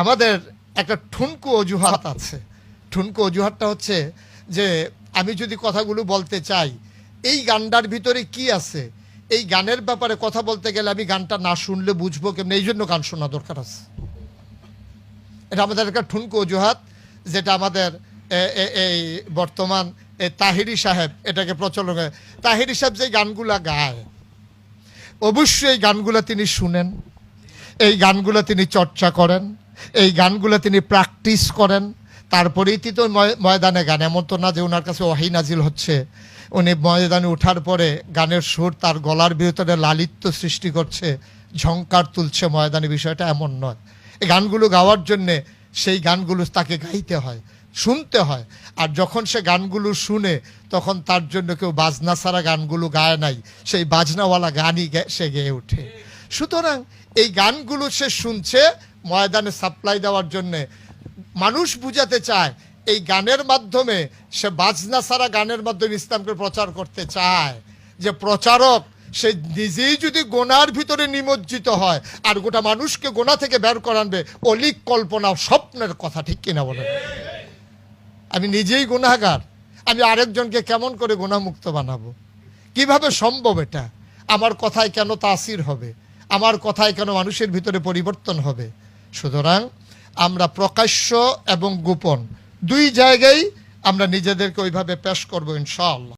আমাদের একটা ঠুনকু অজুহাত আছে। ঠুনকু অজুহাতটা হচ্ছে যে আমি যদি কথাগুলো বলতে চাই এই গানটার ভিতরে কি আছে? এই গানের ব্যাপারে কথা বলতে গেলে আমি গানটা না শুনলে বুঝব কেমন? এই জন্য গান শোনা দরকার আছে। এটা আমাদের একটা ঠুনকু অজুহাত যেটা আমাদের এই বর্তমান তাহিরি সাহেব এটাকে প্রচলন তাহিরি সাহেব যে গানগুলা গায় অবশ্যই এই গানগুলো তিনি শুনেন এই গানগুলো তিনি চর্চা করেন এই গানগুলো তিনি প্র্যাকটিস করেন। তারপরেই তো ময়- ময়দানে গান। এমন তো না যে ওনার কাছে ওয়াহি নাজিল হচ্ছে। উনি ময়দানে ওঠার পরে গানের সুর তার গলার ভিতরে লালিত্য সৃষ্টি করছে। ঝংকার তুলছে ময়দানে। বিষয়টা এমন নয়। এই গানগুলো গাওয়ার জন্যে সেই গানগুলো তাকে গাইতে হয়, শুনতে হয়। আর যখন সে গানগুলো শুনে তখন তার জন্য কেউ বাজনা ছাড়া গানগুলো গায় নাই। সেই বাজনাওয়ালা গানই সে গেয়ে ওঠে। সুতরাং এই গানগুলো সে শুনছে ময়দানে সাপ্লাই দেওয়ার জন্যে। মানুষ বুঝাতে চায়, এই গানের মাধ্যমে সে বাজনা ছাড়া গানের মাধ্যমে ইসলামকে প্রচার করতে চায়। যে প্রচারক, সে নিজেই যদি গোনার ভিতরে নিমজ্জিত হয়, আর গোটা মানুষকে গোনা থেকে বের করানবে অলিক কল্পনা স্বপ্নের কথা, ঠিক কিনা বলে আমি নিজেই গুনাহগার। আমি আরেকজনকে কেমন করে গুণামুক্ত বানাবো? কীভাবে সম্ভব এটা? আমার কথায় কেন তাসির হবে? আমার কথায় কেন মানুষের ভিতরে পরিবর্তন হবে? সুতরাং আমরা প্রকাশ্য এবং গোপন দুই জায়গায় আমরা নিজেদেরকে ওইভাবে পেশ করব ইনশাআল্লাহ।